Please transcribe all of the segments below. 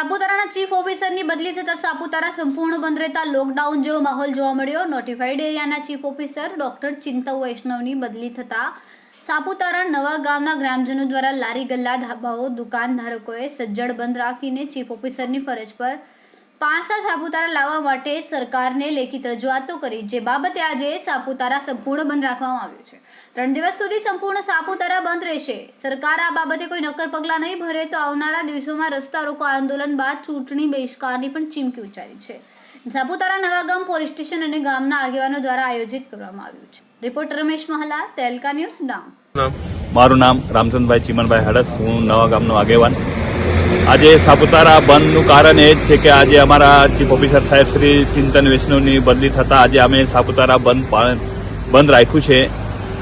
Chief ઓફિસરની બદલી થતા સાપુતારા સંપૂર્ણ બંધ રહેતા લોકડાઉન જેવો માહોલ જોવા મળ્યો. નોટિફાઈડ એરિયાના ચીફ ઓફિસર ડોક્ટર ચિંતવ વૈષ્ણવની બદલી થતા સાપુતારા નવા ગામના ગ્રામજનો દ્વારા લારી ગલ્લા ધાબાઓ, દુકાનધારકોએ સજ્જડ બંધ રાખીને ચીફ ઓફિસરની ફરજ પર પાસા સાપુતારા લાવવા માટે સરકારને લેખિત રજૂઆતો કરી, જે બાબતે આજે સાપુતારા સંપૂર્ણ બંધ રાખવામાં આવ્યું છે. ત્રણ દિવસ સુધી સંપૂર્ણ સાપુતારા બંધ રહેશે. સરકાર આ બાબતે કોઈ નક્કર પગલાં નહીં ભરે તો આવનારા દિવસોમાં રસ્તા રોકો આંદોલન બાદ ચૂંટણી બહિષ્કારની પણ ચીમકી ઉચ્ચારી છે. સાપુતારા નવાગામ પોલીસ સ્ટેશન અને ગામના આગેવાનો દ્વારા આયોજિત કરવામાં આવ્યું છે. રિપોર્ટર રમેશ મહલા તેલકા ન્યૂઝ, ડાંગ. મારું નામ રામચંદ્રભાઈ ચીમનભાઈ હડસ. હું નવા આગેવાન. આજે સાપુતારા બંધનું કારણ એ જ છે કે આજે અમારા ચીફ ઓફિસર સાહેબ શ્રી ચિંતન વિષ્ણુની બદલી થતાં આજે અમે સાપુતારા બંધ બંધ રાખ્યું છે.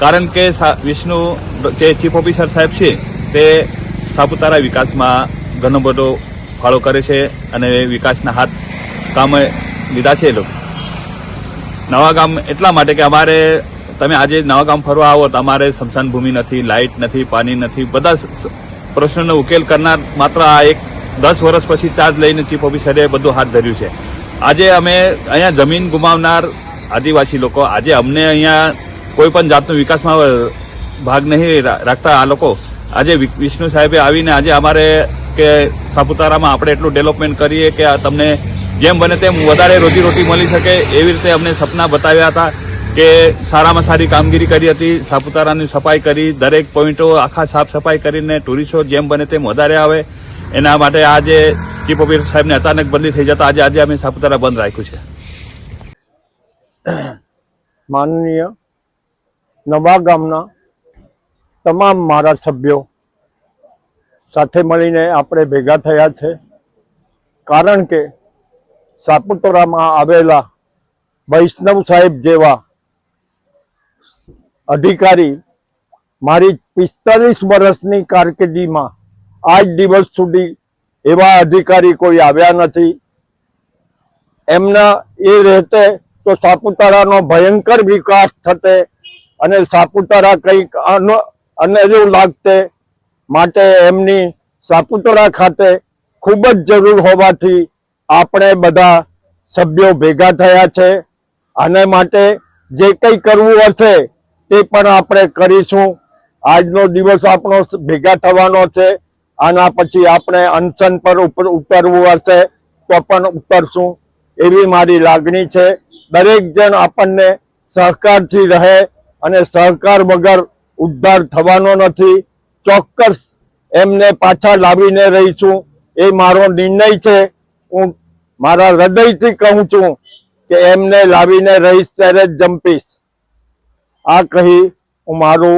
કારણ કે વિષ્ણુ જે ચીફ ઓફિસર સાહેબ છે, તે સાપુતારા વિકાસમાં ઘણો બધો ફાળો કરે છે અને વિકાસના હાથ કામે લીધા છે એ લોકો. નવા ગામ એટલા માટે કે અમારે તમે આજે નવા ગામ ફરવા આવો તો અમારે સ્મશાન ભૂમિ નથી, લાઇટ નથી, પાણી નથી, બધા પ્રશ્નોનો ઉકેલ કરનાર માત્ર આ એક દસ વર્ષ પછી ચાર્જ લઈને ચીફ ઓફિસરે બધું હાથ ધર્યું છે. આજે અમે અહીંયા જમીન ગુમાવનાર આદિવાસી લોકો, આજે અમને અહીંયા કોઈ પણ જાતનો વિકાસમાં ભાગ નહીં રાખતા આ લોકો. આજે વિષ્ણુ સાહેબે આવીને આજે અમારે કે સાપુતારામાં આપણે એટલું ડેવલપમેન્ટ કરીએ કે તમને જેમ બને તેમ વધારે રોજીરોટી મળી શકે એવી રીતે અમને સપના બતાવ્યા હતા. કે સારામાં સારી કામગીરી કરી હતી, સાપુતારાની સફાઈ કરી, દરેક પોઈન્ટો આખા સાફ સફાઈ કરીને ટુરિસ્ટો જેમ બને તેમ વધારે આવે. એના માટે આજે ચીફ ઓફિસર સાહેબને અચાનક બદલી થઈ જતા આજે આજે અમે સાપુતારા બંધ રાખ્યું છે. માનનીય નવા ગામના તમામ મારા સભ્યો સાથે મળીને આપણે ભેગા થયા છે. કારણ કે સાપુતારામાં આવેલા વૈષ્ણવ સાહેબ જેવા અધિકારી મારી પિસ્તાલીસ વર્ષની કારકિર્દીમાં આજ દિવસ સુધી એવા અધિકારી કોઈ આવ્યા નથી. એમના એ રહેતે તો સાપુતારાનો ભયંકર વિકાસ થતે અને સાપુતારા કંઈક અન- અનેરું લાગતે માટે એમની સાપુતારા ખાતે ખૂબ જ જરૂર હોવાથી આપણે બધા સભ્યો ભેગા થયા છે. આને માટે જે કંઈ કરવું હશે તે પણ આપણે કરીશું. આજનો દિવસ આપણો ભેગા થવાનો છે. આના પછી આપણે અનશન પર ઉતરવું હશે તો પણ ઉતરશું. એવી મારી લાગણી છે. દરેક જણ આપણને સહકારથી રહે અને સહકાર વગર ઉદ્ધાર થવાનો નથી. ચોક્કસ એમને પાછા લાવીને રહીશું. એ મારો નિર્ણય છે. હું મારા હૃદયથી કહું છું કે એમને લાવીને રહીશ ત્યારે જ જંપીશ. આ કહી હું મારું